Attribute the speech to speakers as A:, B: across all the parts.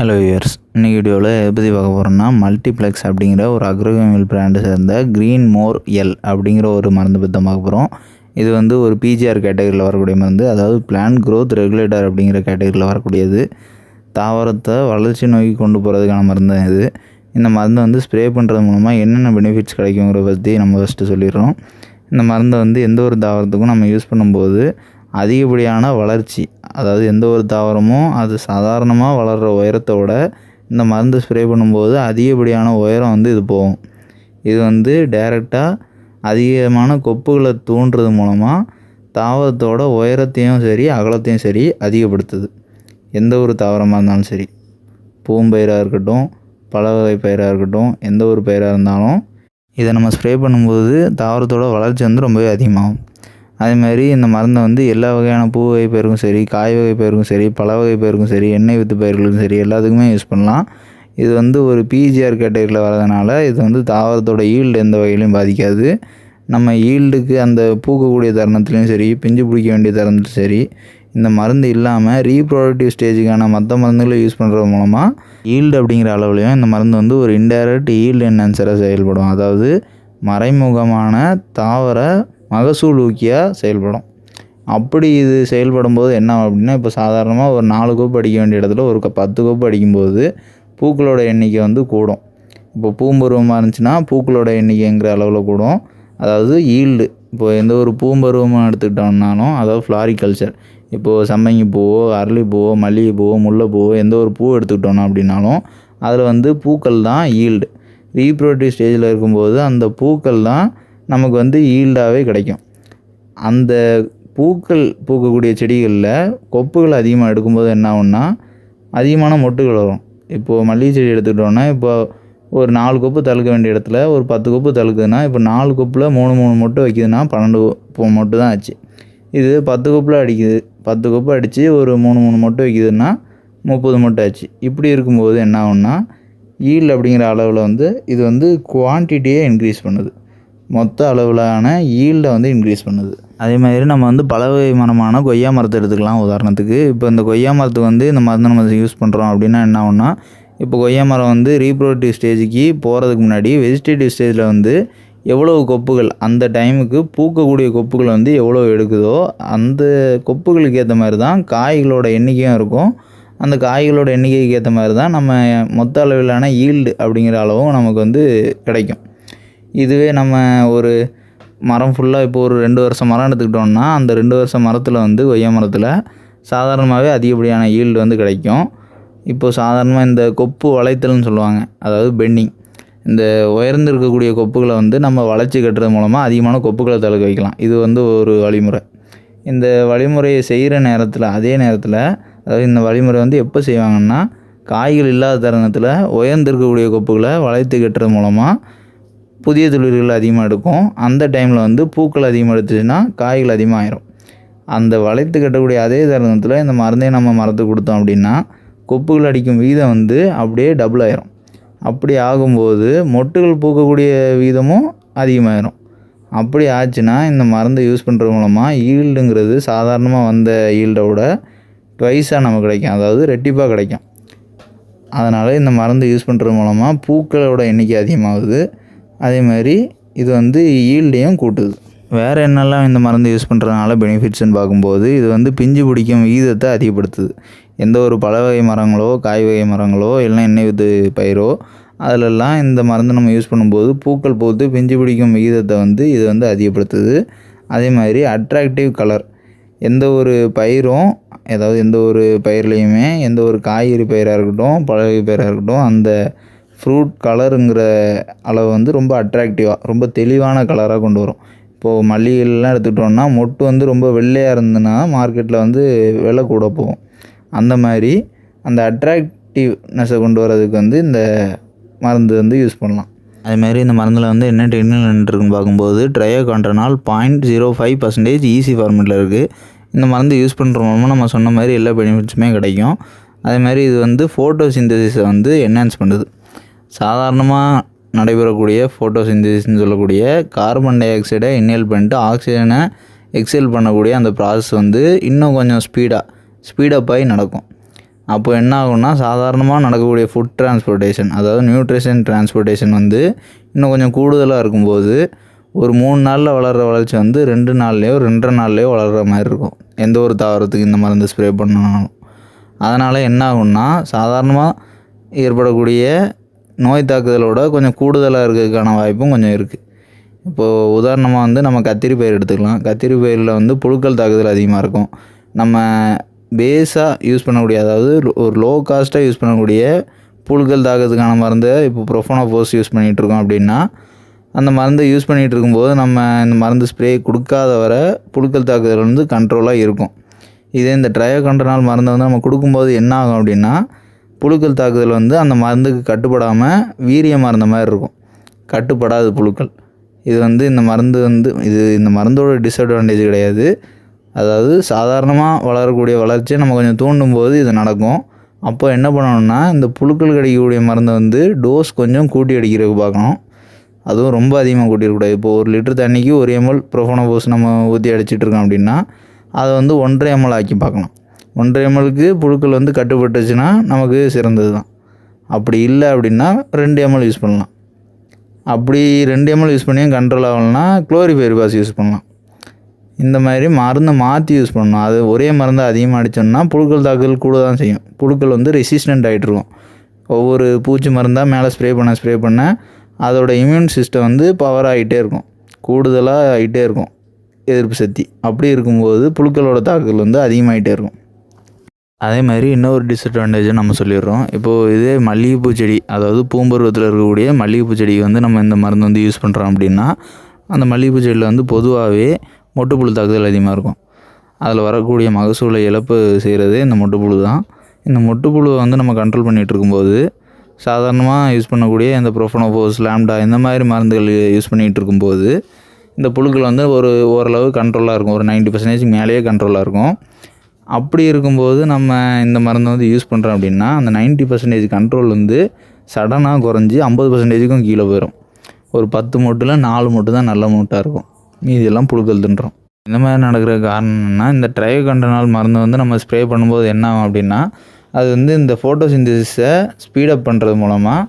A: Hello wears இன்றைக்கி வீடியோவில் எதை பற்றி பார்க்க போகிறோம்னா மல்டிப்ளெக்ஸ் அப்படிங்கிற ஒரு அக்ரோகெமில் பிராண்டை சேர்ந்த க்ரீன் மோர் எல் அப்படிங்கிற ஒரு மருந்து பற்றி தான் பார்க்க போகிறோம் இது வந்து ஒரு பிஜிஆர் கேட்டகரியில் வரக்கூடிய மருந்து அதாவது பிளான் க்ரோத் ரெகுலேட்டர் அப்படிங்கிற கேட்டகரியில் வரக்கூடியது. தாவரத்தை வளர்ச்சி நோக்கி கொண்டு போகிறதுக்கான மருந்து தான் இது. இந்த மருந்தை வந்து ஸ்ப்ரே பண்ணுறது மூலமாக என்னென்ன பெனிஃபிட்ஸ் கிடைக்குங்கிறத பற்றி நம்ம ஃபஸ்ட்டு சொல்லிடுறோம். இந்த மருந்தை வந்து எந்த ஒரு தாவரத்துக்கும் நம்ம யூஸ் பண்ணும்போது அதிகப்படியான வளர்ச்சி அதாவது எந்த ஒரு தாவரமும் அது சாதாரணமாக வளர்கிற உயரத்தை விட இந்த மருந்து ஸ்ப்ரே பண்ணும்போது அதிகப்படியான உயரம் வந்து இது போகும். இது வந்து டைரெக்டாக அதிகமான கொப்புகளை தூண்டுறது மூலமாக தாவரத்தோட உயரத்தையும் சரி அகலத்தையும் சரி அதிகப்படுத்துது. எந்த ஒரு தாவரமாக இருந்தாலும் சரி. பூம்பயிராக இருக்கட்டும் பல வகை பயிராக இருக்கட்டும் எந்த ஒரு பயிராக இருந்தாலும் இதை நம்ம ஸ்ப்ரே பண்ணும்போது தாவரத்தோட வளர்ச்சி வந்து ரொம்பவே அதிகமாகும். அதே மாதிரி இந்த மருந்தை வந்து எல்லா வகையான பூ வகை பயிருக்கும் சரி காய் வகை பயிருக்கும் சரி பழ வகை பயிருக்கும் சரி எண்ணெய் வித்து பயிர்களுக்கும் சரி எல்லாத்துக்குமே யூஸ் பண்ணலாம். இது வந்து ஒரு பிஜிஆர் கேட்டகரியில் வரதுனால இது வந்து தாவரத்தோட ஈல்டு எந்த வகையிலையும் பாதிக்காது. நம்ம ஈல்டுக்கு அந்த பூக்கக்கூடிய தருணத்துலையும் சரி பிஞ்சு பிடிக்க வேண்டிய தருணத்துலையும் சரி இந்த மருந்து இல்லாமல் ரீப்ரொடக்டிவ் ஸ்டேஜுக்கான மற்ற மருந்துகளை யூஸ் பண்ணுறது மூலமாக ஈல்டு அப்படிங்கிற அளவுலையும் இந்த மருந்து வந்து ஒரு இன்டைரக்ட் ஈல்டு என்ஹான்சராக செயல்படும். அதாவது மறைமுகமான தாவர மகசூல் ஊக்கியாக செயல்படும். அப்படி இது செயல்படும் போது என்ன ஆகும் அப்படின்னா இப்போ சாதாரணமாக ஒரு நாலு கோப்பு அடிக்க வேண்டிய இடத்துல ஒரு பத்து கோப்பு அடிக்கும்போது பூக்களோட எண்ணிக்கை வந்து கூடும். இப்போ பூம்பருவமாக இருந்துச்சுன்னா பூக்களோட எண்ணிக்கைங்கிற அளவில் கூடும். அதாவது ஈல்டு. இப்போ எந்த ஒரு பூம்பருவமாக எடுத்துக்கிட்டோம்னாலும் அதாவது ஃப்ளாரிகல்ச்சர். இப்போது சம்மங்கி பூவோ அரளிப்பூவோ மல்லிகைப்பூவோ முல்லைப்பூவோ எந்த ஒரு பூ எடுத்துக்கிட்டோம்னா அப்படின்னாலும் அதில் வந்து பூக்கள் தான் ஈல்டு. ரீப்ரொடக்டிவ் ஸ்டேஜில் இருக்கும்போது அந்த பூக்கள் தான் நமக்கு வந்து ஈல்டாகவே கிடைக்கும். அந்த பூக்கள் பூக்கக்கூடிய செடிகளில் கொப்புகள் அதிகமாக எடுக்கும்போது என்ன ஆகும்னா அதிகமான மொட்டுகள் வரும். இப்போது மல்லிகை செடி எடுத்துக்கிட்டோன்னா இப்போ ஒரு நாலு கொப்பு தழுக்க வேண்டிய இடத்துல ஒரு பத்து கொப்பு தழுக்குதுன்னா இப்போ நாலு கொப்பில் மூணு மூணு மொட்டு வைக்குதுன்னா பன்னெண்டு மொட்டு தான் ஆச்சு. இது பத்து கொப்பில் அடிக்குது. பத்து கொப்பு அடித்து ஒரு மூணு மூணு மொட்டு வைக்குதுன்னா முப்பது மொட்டு ஆச்சு. இப்படி இருக்கும்போது என்ன ஆகும்னா ஈல்டு அப்படிங்கிற அளவில் வந்து இது வந்து குவான்டிட்டியே இன்க்ரீஸ் பண்ணுது. மொத்த அளவிலான ஈல்டை வந்து இன்க்ரீஸ் பண்ணுது. அதே மாதிரி நம்ம வந்து பல வகை மரமான கொய்யா மரத்தை எடுத்துக்கலாம் உதாரணத்துக்கு. இப்போ இந்த கொய்யா மரத்துக்கு வந்து இந்த மருந்து நம்ம யூஸ் பண்ணுறோம் அப்படின்னா என்ன ஆகும்னா இப்போ கொய்யா மரம் வந்து ரீப்ரோடக்டிவ் ஸ்டேஜுக்கு போகிறதுக்கு முன்னாடி வெஜிடேட்டிவ் ஸ்டேஜில் வந்து எவ்வளவு கொப்புகள் அந்த டைமுக்கு பூக்கக்கூடிய கொப்புகள் வந்து எவ்வளோ எடுக்குதோ அந்த கொப்புகளுக்கு ஏற்ற மாதிரி தான் காய்களோட எண்ணிக்கையும் இருக்கும். அந்த காய்களோட எண்ணிக்கைக்கு ஏற்ற மாதிரி தான் நம்ம மொத்த அளவிலான ஈல்டு அப்படிங்கிற அளவும் நமக்கு வந்து கிடைக்கும். இதுவே நம்ம ஒரு மரம் ஃபுல்லாக இப்போ ஒரு ரெண்டு வருஷம் மரம் எடுத்துக்கிட்டோம்னா அந்த ரெண்டு வருஷம் மரத்தில் வந்து கொய்யா மரத்தில் சாதாரணமாகவே அதிகப்படியான ஈல்டு வந்து கிடைக்கும். இப்போது சாதாரணமாக இந்த கொப்பு வளைத்தல்னு சொல்லுவாங்க அதாவது பெண்டிங். இந்த உயர்ந்து இருக்கக்கூடிய கொப்புகளை வந்து நம்ம வளைச்சி கட்டுறது மூலமாக அதிகமான கொப்புகளை தழுக்க வைக்கலாம். இது வந்து ஒரு வழிமுறை. இந்த வழிமுறையை செய்கிற நேரத்தில் அதே நேரத்தில் அதாவது இந்த வழிமுறை வந்து எப்போ செய்வாங்கன்னா காய்கள் இல்லாத தருணத்தில் உயர்ந்து இருக்கக்கூடிய கொப்புகளை வளைத்து கட்டுறது மூலமாக புதிய துளிர்கள் அதிகமாக எடுக்கும். அந்த டைமில் வந்து பூக்கள் அதிகமாக எடுத்துச்சுன்னா காய்கள் அதிகமாக ஆயிரும் அந்த வளைத்து கட்டக்கூடிய அதே தருணத்தில் இந்த மருந்தை நம்ம மரத்துக்கு கொடுத்தோம் அப்படின்னா கொப்புகள் அடிக்கும் வீதம் வந்து அப்படியே டபுள் ஆயிரும். அப்படி ஆகும்போது மொட்டுகள் பூக்கக்கூடிய வீதமும் அதிகமாயிரும். அப்படி ஆச்சுன்னா இந்த மருந்தை யூஸ் பண்ணுறது மூலமாக ஈல்டுங்கிறது சாதாரணமாக வந்த ஈல்டை விட ட்வைஸாக நமக்கு கிடைக்கும். அதாவது ரெட்டிப்பாக கிடைக்கும். அதனால் இந்த மருந்து யூஸ் பண்ணுறது மூலமாக பூக்களோட எண்ணிக்கை அதிகமாகுது. அதே மாதிரி இது வந்து ஈல்டையும் கூட்டுது. வேறு என்னெல்லாம் இந்த மருந்து யூஸ் பண்ணுறதுனால பெனிஃபிட்ஸ்னு பார்க்கும்போது இது வந்து பிஞ்சு பிடிக்கும் விகிதத்தை அதிகப்படுத்துது. எந்த ஒரு பழ வகை மரங்களோ காய் வகை மரங்களோ இல்லை எண்ணெய் வித்து பயிரோ அதிலெல்லாம் இந்த மருந்து நம்ம யூஸ் பண்ணும்போது பூக்கள் பூத்து பிஞ்சு பிடிக்கும் விகிதத்தை வந்து இது வந்து அதிகப்படுத்துது. அதே மாதிரி அட்ராக்டிவ் கலர் எந்த ஒரு பயிரும் ஏதாவது எந்த ஒரு பயிர்லேயுமே எந்த ஒரு காய்கறி பயிராக இருக்கட்டும் பழகை பயிராக இருக்கட்டும் அந்த ஃப்ரூட் கலருங்கிற அளவு வந்து ரொம்ப அட்ராக்டிவாக ரொம்ப தெளிவான கலராக கொண்டு வரும். இப்போது மல்லிகைலாம் எடுத்துக்கிட்டோம்னா மொட்டு வந்து ரொம்ப வெள்ளையாக இருந்ததுன்னா மார்க்கெட்டில் வந்து விலை கூட போகும். அந்த மாதிரி அந்த அட்ராக்டிவ்னஸை கொண்டு வரதுக்கு வந்து இந்த மருந்து வந்து யூஸ் பண்ணலாம். அதுமாரி இந்த மருந்தில் வந்து என்ன டெக்னிக் இருக்குன்னு பார்க்கும்போது triacontanol point zero five percentage easy ஃபார்மெட்டில் இருக்குது இந்த மருந்து யூஸ் பண்ணுற மூலமாக நம்ம சொன்ன மாதிரி எல்லா பெனிஃபிட்ஸுமே கிடைக்கும். அதே மாதிரி இது வந்து ஃபோட்டோ சிந்தசிஸை வந்து என்ஹான்ஸ் பண்ணுது. சாதாரணமாக நடைபெறக்கூடிய ஃபோட்டோ சிந்தசிஸ்னு சொல்லக்கூடிய கார்பன் டை ஆக்சைடை இன்னேல் பண்ணிட்டு ஆக்சிஜனை எக்ஸேல் பண்ணக்கூடிய அந்த ப்ராசஸ் வந்து இன்னும் கொஞ்சம் ஸ்பீடாக ஸ்பீடப் ஆகி நடக்கும். அப்போ என்ன ஆகும்னா சாதாரணமாக நடக்கக்கூடிய ஃபுட் டிரான்ஸ்போர்ட்டேஷன் அதாவது நியூட்ரிஷன் டிரான்ஸ்போர்ட்டேஷன் வந்து இன்னும் கொஞ்சம் கூடுதலாக இருக்கும்போது ஒரு மூணு நாளில் வளர்கிற வளர்ச்சி வந்து ரெண்டு நாள்லேயோ ரெண்டரை நாள்லேயோ வளர்கிற மாதிரி இருக்கும். எந்த ஒரு தாவரத்துக்கு இந்த மருந்து ஸ்ப்ரே பண்ணனாலும் அதனால் என்ன ஆகும்னா சாதாரணமாக ஏற்படக்கூடிய நோய் தாக்குதலோட கொஞ்சம் கூடுதலாக இருக்கிறதுக்கான வாய்ப்பும் கொஞ்சம் இருக்குது இப்போது உதாரணமாக வந்து நம்ம கத்திரி பயிர் எடுத்துக்கலாம். கத்திரி பயிரில் வந்து புழுக்கள் தாக்குதல் அதிகமாக இருக்கும். நம்ம பேஸாக யூஸ் பண்ணக்கூடிய அதாவது ஒரு லோ காஸ்ட்டாக யூஸ் பண்ணக்கூடிய புழுக்கள் தாக்குறதுக்கான மருந்தை இப்போ ப்ரொஃபோனோஃபோஸ் யூஸ் பண்ணிகிட்டு இருக்கோம் அப்படின்னா அந்த மருந்தை யூஸ் பண்ணிகிட்டு இருக்கும்போது நம்ம இந்த மருந்து ஸ்ப்ரே கொடுக்காத வர புழுக்கள் தாக்குதல் வந்து கண்ட்ரோலாக இருக்கும். இதே இந்த ட்ரையோ கண்ட்ரோனால் மருந்தை வந்து நம்ம கொடுக்கும்போது என்ன ஆகும் அப்படின்னா புழுக்கள் தாக்குதல் வந்து அந்த மருந்துக்கு கட்டுப்படாமல் வீரியமாக இருந்த மாதிரி இருக்கும். கட்டுப்படாது புழுக்கள். இது வந்து இந்த மருந்து வந்து இது இந்த மருந்தோட டிஸ்அட்வான்டேஜ் கிடையாது. அதாவது சாதாரணமாக வளரக்கூடிய வளர்ச்சியை நம்ம கொஞ்சம் தூண்டும் போது இது நடக்கும். அப்போ என்ன பண்ணணும்னா இந்த புழுக்கள் கிடைக்கக்கூடிய மருந்தை வந்து டோஸ் கொஞ்சம் கூட்டி அடிக்கிறதுக்கு பார்க்கணும். அதுவும் ரொம்ப அதிகமாக கூட்டிடக்கூடாது. இப்போ ஒரு லிட்டர் தண்ணிக்கு ஒரு எம்எல் ப்ரொஃபோனோபோஸ் நம்ம ஊற்றி அடிச்சிட்ருக்கோம் அப்படின்னா அதை வந்து ஒன்றரை எம்எல் ஆக்கி பார்க்கலாம் ஒன்றரை எம்எல்க்கு புழுக்கள் வந்து கட்டுப்பட்டுச்சுன்னா நமக்கு சிறந்தது தான் அப்படி இல்லை அப்படின்னா ரெண்டு எம்எல் யூஸ் பண்ணலாம். அப்படி ரெண்டு எம்எல் யூஸ் பண்ணியும் கண்ட்ரோல் ஆகலைன்னா குளோரிஃபைரிபாஸ் யூஸ் பண்ணலாம். இந்த மாதிரி மருந்தை மாற்றி யூஸ் பண்ணணும். அது ஒரே மருந்தை அதிகமாக அடித்தோம்னா புழுக்கள் தாக்குதல் கூட தான் செய்யும். புழுக்கள் வந்து ரெசிஸ்டண்ட் ஆகிட்டு இருக்கும். ஒவ்வொரு பூச்சி மருந்தாக மேலே ஸ்ப்ரே பண்ண ஸ்ப்ரே பண்ண அதோட இம்யூன் சிஸ்டம் வந்து பவர் ஆகிட்டே இருக்கும். கூடுதலாக ஆகிட்டே இருக்கும். எதிர்ப்பு சக்தி. அப்படி இருக்கும்போது புழுக்களோட தாக்குதல் வந்து அதிகமாகிட்டே இருக்கும். அதே மாதிரி இன்னொரு டிஸ்அட்வான்டேஜும் நம்ம சொல்லிடுறோம். இப்போது இதே மல்லிகைப்பூ செடி அதாவது பூம்பருவத்தில் இருக்கக்கூடிய மல்லிகைப்பூ செடிக்கு வந்து நம்ம இந்த மருந்து வந்து யூஸ் பண்ணுறோம் அப்படின்னா அந்த மல்லிகைப்பூ செடியில் வந்து பொதுவாகவே மொட்டுப்புழு தாக்குதல் அதிகமாக இருக்கும். அதில் வரக்கூடிய மகசூலை இழப்பு செய்கிறது இந்த மொட்டுப்புழு தான். இந்த மொட்டுப்புழுவை வந்து நம்ம கண்ட்ரோல் பண்ணிகிட்டு இருக்கும்போது சாதாரணமாக யூஸ் பண்ணக்கூடிய இந்த ப்ரோஃபனோபோஸ் லேம்டா இந்த மாதிரி மருந்துகள் யூஸ் பண்ணிகிட்டு இருக்கும்போது இந்த புழுக்கள் வந்து ஒரு ஓரளவு கண்ட்ரோலாக இருக்கும். ஒரு நைன்ட்டி பர்சன்டேஜ் மேலேயே கண்ட்ரோலாக இருக்கும். அப்படி இருக்கும்போது நம்ம இந்த மருந்தை வந்து யூஸ் பண்ணுறோம் அப்படின்னா அந்த நைன்ட்டி பர்சன்டேஜ் கண்ட்ரோல் வந்து சடனாக குறைஞ்சி ஐம்பது பர்சன்டேஜுக்கும் கீழே போயிடும் ஒரு பத்து மூட்டில் நாலு மூட்டு தான் நல்ல மூட்டாக இருக்கும். மீதியெல்லாம் புழுக்கள் தின்றோம். இந்த மாதிரி நடக்கிற காரணம் என்னன்னா இந்த ட்ரைகண்டனால் மருந்து வந்து நம்ம ஸ்ப்ரே பண்ணும்போது என்ன ஆகும் அப்படின்னா அது வந்து இந்த ஃபோட்டோசிந்தசிஸை ஸ்பீடப் பண்ணுறது மூலமாக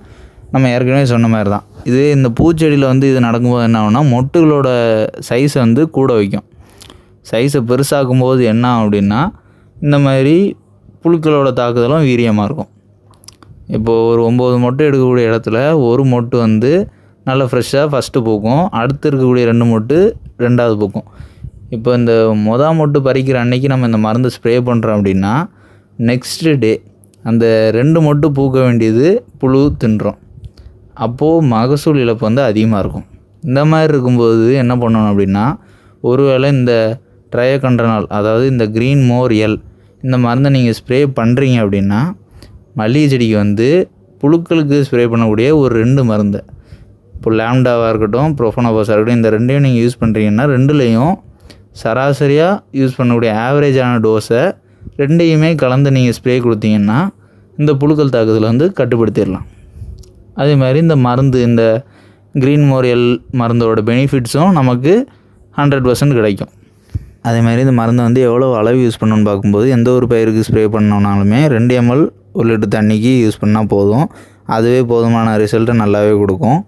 A: நம்ம ஏற்கனவே சொன்ன மாதிரி தான். இதே இந்த பூச்செடியில் வந்து இது நடக்கும்போது என்ன ஆகும்னா மொட்டுகளோட சைஸை வந்து கூட வைக்கும். சைஸை பெருசாக்கும் போது என்ன ஆகும் அப்படின்னா இந்த மாதிரி புழுக்களோட தாக்குதலும் வீரியமாக இருக்கும். இப்போது ஒரு ஒம்பது மொட்டை எடுக்கக்கூடிய இடத்துல ஒரு மொட்டு வந்து நல்லா ஃப்ரெஷ்ஷாக ஃபஸ்ட்டு பூக்கும். அடுத்து இருக்கக்கூடிய ரெண்டு மொட்டு ரெண்டாவது பூக்கும். இப்போ இந்த மொதல் மொட்டு பறிக்கிற அன்னைக்கு நம்ம இந்த மருந்து ஸ்ப்ரே பண்ணுறோம் அப்படின்னா நெக்ஸ்ட்டு டே அந்த ரெண்டு மொட்டு பூக்க வேண்டியது புழு தின்றோம். அப்போது மகசூல் இழப்பு வந்து அதிகமாக இருக்கும். இந்த மாதிரி இருக்கும்போது என்ன பண்ணணும் அப்படின்னா ஒருவேளை இந்த ட்ரையகண்டனால் அதாவது இந்த க்ரீன் மோர் எல் இந்த மருந்தை நீங்கள் ஸ்ப்ரே பண்ணுறீங்க அப்படின்னா மல்லிகை செடிக்கு வந்து புழுக்களுக்கு ஸ்ப்ரே பண்ணக்கூடிய ஒரு ரெண்டு மருந்து. இப்போ லேம்டாவாக இருக்கட்டும் ப்ரோஃபோனோபாஸாக இருக்கட்டும் இந்த ரெண்டையும் நீங்கள் யூஸ் பண்ணுறீங்கன்னா ரெண்டுலேயும் சராசரியாக யூஸ் பண்ணக்கூடிய ஆவரேஜான டோஸை ரெண்டையுமே கலந்து நீங்கள் ஸ்ப்ரே கொடுத்தீங்கன்னா இந்த புழுக்கள் தாக்குதலை வந்து கட்டுப்படுத்திடலாம். அதே மாதிரி இந்த மருந்து இந்த க்ரீன் மோரியல் மருந்தோட பெனிஃபிட்ஸும் நமக்கு ஹண்ட்ரட் பர்சன்ட் கிடைக்கும். அதே மாதிரி இந்த மருந்தை வந்து எவ்வளோ அளவு யூஸ் பண்ணணும்னு பார்க்கும்போது எந்த ஒரு பயிருக்கு ஸ்ப்ரே பண்ணோம்னாலுமே ரெண்டு எம்எல் ஒரு லிட்டர் தண்ணிக்கு யூஸ் பண்ணால் போதும். அதுவே போதுமான ரிசல்ட்டை நல்லாவே கொடுக்கும்.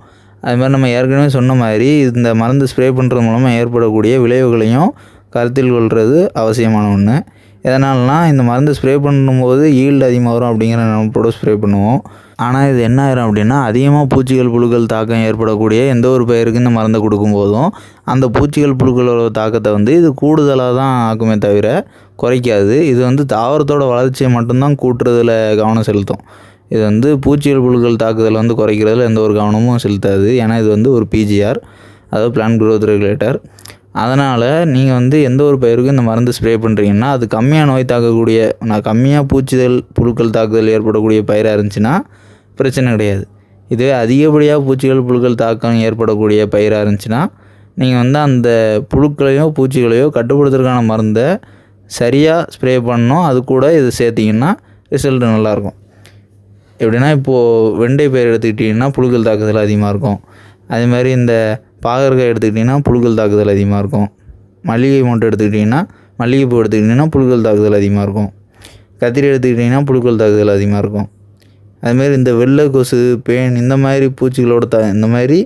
A: அது மாதிரி நம்ம ஏற்கனவே சொன்ன மாதிரி இந்த மருந்து ஸ்ப்ரே பண்ணுறது மூலமாக ஏற்படக்கூடிய விளைவுகளையும் கருத்தில் கொள்வது அவசியமான ஒன்று எதனால்னா இந்த மருந்து ஸ்ப்ரே பண்ணும்போது ஈல்டு அதிகமாக வரும் அப்படிங்கிற நினைப்போட ஸ்ப்ரே பண்ணுவோம். ஆனால் இது என்ன ஆயிரும் அப்படின்னா அதிகமாக பூச்சிகள் புழுக்கள் தாக்கம் ஏற்படக்கூடிய எந்த ஒரு பயிருக்கு இந்த மருந்தை கொடுக்கும்போதும் அந்த பூச்சிகள் புழுக்களோட தாக்கத்தை வந்து இது கூடுதலாக தான் ஆக்குமே தவிர குறைக்காது. இது வந்து தாவரத்தோட வளர்ச்சியை மட்டும்தான் கூட்டுறதுல கவனம் செலுத்தும். இது வந்து பூச்சிகள் புழுக்கள் தாக்குதல் வந்து குறைக்கிறதுல எந்த ஒரு கவனமும் செலுத்தாது. ஏன்னா இது வந்து ஒரு பிஜிஆர் அதாவது பிளான் க்ரோத் ரெகுலேட்டர் அதனால் நீங்கள் வந்து எந்த ஒரு பயிருக்கும் இந்த மருந்து ஸ்ப்ரே பண்ணுறீங்கன்னா அது கம்மியாக நோய் தாக்கக்கூடிய நான் கம்மியாக பூச்சிதல் புழுக்கள் தாக்குதல் ஏற்படக்கூடிய பயிராக இருந்துச்சுன்னா பிரச்சனை கிடையாது. இதுவே அதிகப்படியாக பூச்சிகள் புழுக்கள் தாக்கம் ஏற்படக்கூடிய பயிராக இருந்துச்சுன்னா நீங்கள் வந்து அந்த புழுக்களையோ பூச்சிகளையோ கட்டுப்படுத்துறதுக்கான மருந்தை சரியாக ஸ்ப்ரே பண்ணணும். அது கூட இது சேர்த்திங்கன்னா ரிசல்ட் நல்லாயிருக்கும் எப்படின்னா இப்போது வெண்டை பயிர் எடுத்துக்கிட்டிங்கன்னா புழுக்கள் தாக்குதல் அதிகமாக இருக்கும். அதே மாதிரி இந்த பாகற்காய் எடுத்துக்கிட்டிங்கன்னா புழுக்கள் தாக்குதல் அதிகமாக இருக்கும். மல்லிகை மட்டும் எடுத்துக்கிட்டிங்கன்னா மல்லிகைப்பூ எடுத்துக்கிட்டிங்கன்னா புழுக்கள் தாக்குதல் அதிகமாக இருக்கும். கத்திரி எடுத்துக்கிட்டிங்கன்னா புழுக்கள் தாக்குதல் அதிகமாக இருக்கும். அதுமாரி இந்த வெள்ளை கொசு பேன் இந்த மாதிரி பூச்சிகளோட தா இந்த மாதிரி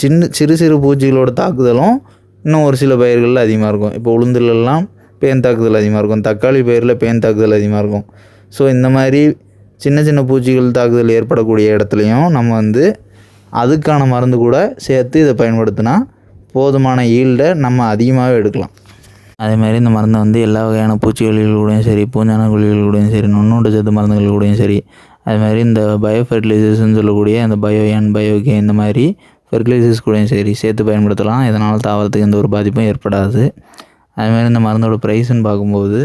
A: சின்ன சிறு சிறு பூச்சிகளோட தாக்குதலும் இன்னும் ஒரு சில பயிர்களில் அதிகமாக இருக்கும். இப்போ உளுந்துலலாம் பேன் தாக்குதல் அதிகமாக இருக்கும். தக்காளி பயிரில் பேன் தாக்குதல் அதிகமாக இருக்கும். ஸோ இந்த மாதிரி சின்ன சின்ன பூச்சிகள் தாக்குதல் ஏற்படக்கூடிய இடத்துலையும் நம்ம வந்து அதுக்கான மருந்து கூட சேர்த்து இதை பயன்படுத்தினா போதுமான ஈல்டை நம்ம அதிகமாகவே எடுக்கலாம். அதே மாதிரி இந்த மருந்தை வந்து எல்லா வகையான பூச்சிகளில் கூடயும் சரி பூஞ்சான குழிகள் கூடயும் சரி நுண்ணூட்ட சத்து மருந்துகள் கூடயும் சரி அது மாதிரி இந்த பயோ ஃபெர்டிலைசர்ஸ்னு சொல்லக்கூடிய அந்த பயோ என் பயோகே இந்த மாதிரி ஃபெர்டிலைசர்ஸ் கூடயும் சரி சேர்த்து பயன்படுத்தலாம். இதனால் தாவரத்துக்கு எந்த ஒரு பாதிப்பும் ஏற்படாது. அது மாதிரி இந்த மருந்தோட ப்ரைஸ்ன்னு பார்க்கும்போது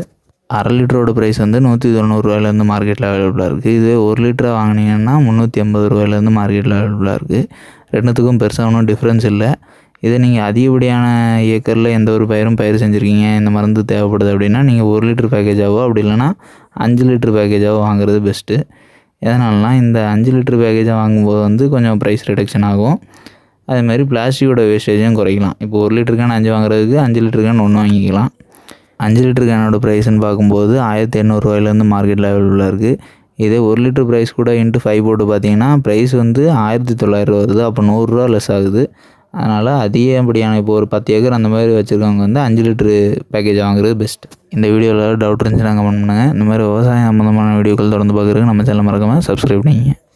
A: அரை லிட்டரோட ப்ரைஸ் வந்து நூற்றி தொண்ணூறுரூவாயிலேருந்து மார்க்கெட்டில் அவைலபிளாக இருக்குது இதே ஒரு லிட்டராக வாங்கினீங்கன்னா முந்நூற்றி ஐம்பது ரூபாயிலேருந்து மார்க்கெட்டில் அவைலபிளாக இருக்குது ரெண்டுத்துக்கும் பெருசாக ஒன்றும் டிஃப்ரென்ஸ் இல்லை. இதை நீங்கள் அதிகப்படியான ஏக்கரில் எந்த ஒரு பயிரும் பயிர் செஞ்சுருக்கீங்க இந்த மருந்து தேவைப்படுது அப்படின்னா நீங்கள் ஒரு லிட்டர் பேக்கேஜாவோ அப்படி இல்லைன்னா அஞ்சு லிட்டர் பேக்கேஜாவோ வாங்குறது பெஸ்ட்டு எதனாலனா இந்த அஞ்சு லிட்டர் பேக்கேஜாக வாங்கும்போது வந்து கொஞ்சம் ப்ரைஸ் ரிடக்ஷன் ஆகும். அதே மாதிரி பிளாஸ்டிக்கோட வேஸ்டேஜும் குறைக்கலாம். இப்போ ஒரு லிட்டருக்கான அஞ்சு வாங்குறதுக்கு அஞ்சு லிட்டருக்கான ஒன்று வாங்கிக்கலாம். அஞ்சு லிட்டர் கேனோட ப்ரைஸ்ன்னு பார்க்கும்போது ஆயிரத்தி எண்ணூறுரூவாயிலேருந்து மார்க்கெட் லெவலில் இருக்குது இதே ஒரு லிட்டர் ப்ரைஸ் கூட இன்ட்டு ஃபைவ் போட்டு பார்த்தீங்கன்னா ப்ரைஸ் வந்து ஆயிரத்தி தொள்ளாயிரரூவா வருது. அப்போ நூறுரூவா லெஸ் ஆகுது. அதனால் அதிகப்படியான இப்போ ஒரு பத்து ஏக்கர் அந்த மாதிரி வச்சுருக்கவங்க வந்து அஞ்சு லிட்ரு பேக்கேஜ் வாங்குறது பெஸ்ட் இந்த வீடியோவில் டவுட் இருந்துச்சுன்னா கமெண்ட் பண்ணுங்கள் இந்த மாதிரி விவசாயம் சம்மந்தமான வீடியோக்கள் தொடர்ந்து பார்க்குறதுக்கு நம்ம சேனல் மறக்காமல் சப்ஸ்கிரைப் பண்ணிங்க